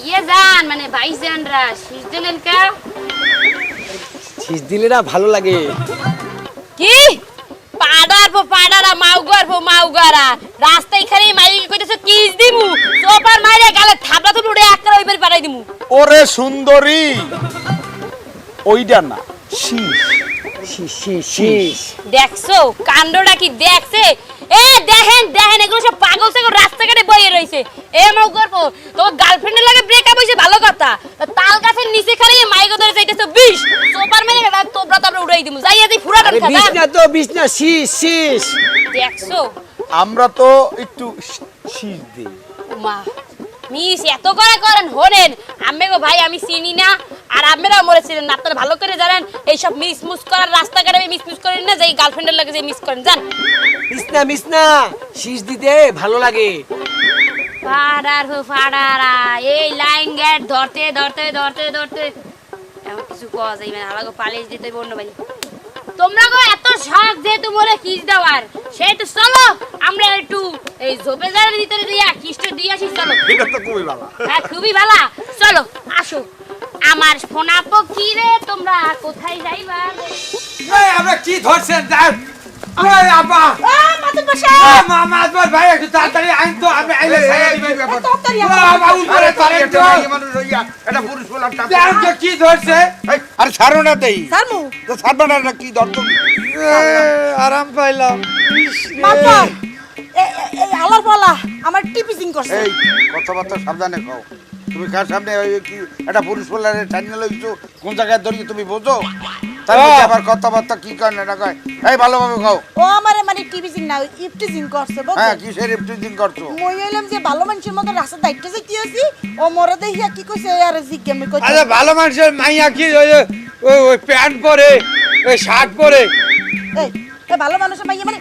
ভাইয়া যান মানে ভাইজানরা শীষ দিলেন কা? শীষ দিলে না ভালো লাগে। কি? পাড়ার পো পাড়ারা মাউগার পো মাউগারা। রাস্তায় খালি মাইকে কইতেছে কিস দিমু? সোপার মাইরে গালে থাবলা তো উড়ে একটা ওইবার পাঠাই দিমু। ওরে সুন্দরী। ওইটা না শীষ। দেখছ? কাণ্ডটা কি দেখছে? এ দেখেন দেখেন এগুলো সব পাগল সেগুলো রাস্তাঘাটে বইয়ে রয়েছে। এ গার্লফ্রেন্ডের লাগে ব্রেকআপ হইছে ভালো কথা। তা তাল গাছের নিচে খালি মাইকে ধরে যাইতেছে বিষ। সোপার মাইরে গালে তোবরা তোবরা উড়াই দিমু। যাইয়া দিই ফুরাটান আরে বিষ না তো বিষ না শীষ শীষ। দেখছ? আমরা তো একটু শী- শীষ দিই। মা মিস এত করে করেন হলেন আমি গো ভাই আমি চিনি না। আর আপনারা মরেছিলেন না। আপনারা ভালো করে জানেন এইসব মিস মুস করার রাস্তাঘাটে মিস মিস করেন না যে গার্লফ্রেন্ডের লাগে যে মিস করেন। জান মিস না মিস না শীষ দিতে ভালো লাগে। ফাড়ার হো ফাড়ারা এই লাইন গেট ধরতে ধরতে ধরতে ধরতে। এমন কিছু কওয়া যাইবে না আমাকে পালিশ দিতে অন্য বাড়ি। তোমরা গো এত শখ যেহেতু মোরে কিস দেওয়ার সেহেতু চলো আমরা একটু এই ঝোপে জারের ভিতরে দিয়া কিসটা দিয়ে আসি চলো। এটা তো খুবই ভালো। হ্যাঁ খুবই ভালো। চলো আসো। আমার সোনা পক্ষী রে? তোমরা কোথায় যাইবা? আমরা কি ধরছেন দেখ আরে আপা! মামা আসবার ভাই একটু তাড়াতাড়ি আইন তো আমি আইলে ছাড়া দিবেন তাড়াতাড়ি বাবা উপরে তারে একটু এটা পুরুষ বলার টাকা দেখ তো কি ধরছে? আরে ছাড়ো না দেই। সারমু তো ছাড়বে না না কি দর্শন আরাম পাইলাম। এই আলার পালা আমার টিপিজিং করছে। এই কথাবার্তা সাবধানে খাও তুমি কার সামনে ওই কি একটা পুরুষ বলার টানিয়ে লইছো? কোন জায়গায় ধরিয়ে তুমি বোঝো? তারপরে। আবার কথাবার্তা কি কয় না এটা কয়? এই ভালোভাবে খাও ও আমারে মানে না করছে হ্যাঁ কিসের ইফটিজিং করছ? মই হইলাম যে ভালো মানুষের মতো রাস্তা যাইতে আছি ও মরে দেখিয়া কি কইছে আর জিজ্ঞামি কইছে আরে ভালো মানুষের মাইয়া কি ওই ওই ওই প্যান্ট পরে ওই শার্ট পরে? এই ভালো মানুষের মাইয়া মানে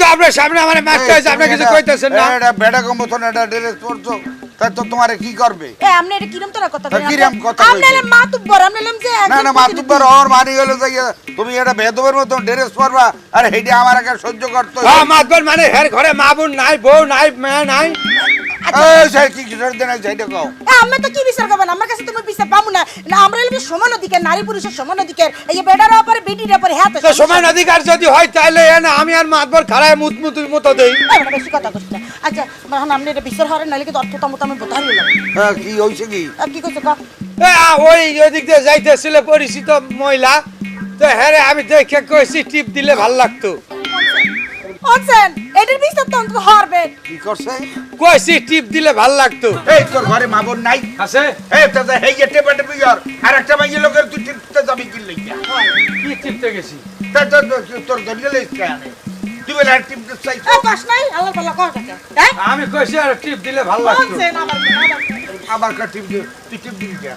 তো আপনার সামনে আমার মারতে হয়েছে আপনি কিছু কইতেছেন না? এটা বেটা কম মতন এটা ড্রেস পরছো? তাই তো তোমারে কি করবে এ আমনে এটা কিরম তোরা কথা তা কিরম কথা আমনে? মা আমনে যে না না। মাতুব্বার ওর হলো যে ইয়ে, তুমি এটা বেদবের মত ড্রেস পরবা আর হেডি আমার সহ্য করতে হ্যাঁ মাতবার মানে হের ঘরে মা বোন নাই বউ নাই মেয়ে নাই এ, আমি তো কি বিচার করবেন আমার কাছে তুমি বিচার পাবো না। না আমরা সমান অধিকার নারী পুরুষের সমান অধিকার। এই যে বেডার উপরে বেটির উপরে হাত তো সমান অধিকার যদি হয় তাহলে না আমি আর মাতবার খাড়ায় মুত দেই। মানে বেশি কথা করছি না। আচ্ছা এখন আপনি এটা বিচার হরেন নাহলে কিন্তু অর্থ মতো আমি বোধ হইলাম হ্যাঁ কি হইছে কি? আর কি করছ কা আ, ওই ওদিক দিয়ে যাইতেছিল পরিচিত মহিলা। তো হ্যাঁ আমি দেখে কইছি টিপ দিলে ভালো লাগতো। অনসেন। এটার বিচার তো অন্তত হরবে। কি করছে? কইছি টিপ দিলে ভালো লাগতো। এই তোর ঘরে মা বোন নাই? আছে? এই তো যে হেই এটে পেটে বিয়ার আর একটা মাইয়ে লোকের তুই টিপতে যাবি কি লইয়া? কি টিপতে গেছি? তা তোর ধরিয়ে লইছ কেন তুই বলে আর টিপতে চাইছ? এই পাস নাই? আল্লাহ পাল্লা কর হ্যাঁ? আমি কইছি আর টিপ দিলে ভালো লাগতো। আবার টিপ দে তুই টিপ দিবি কে?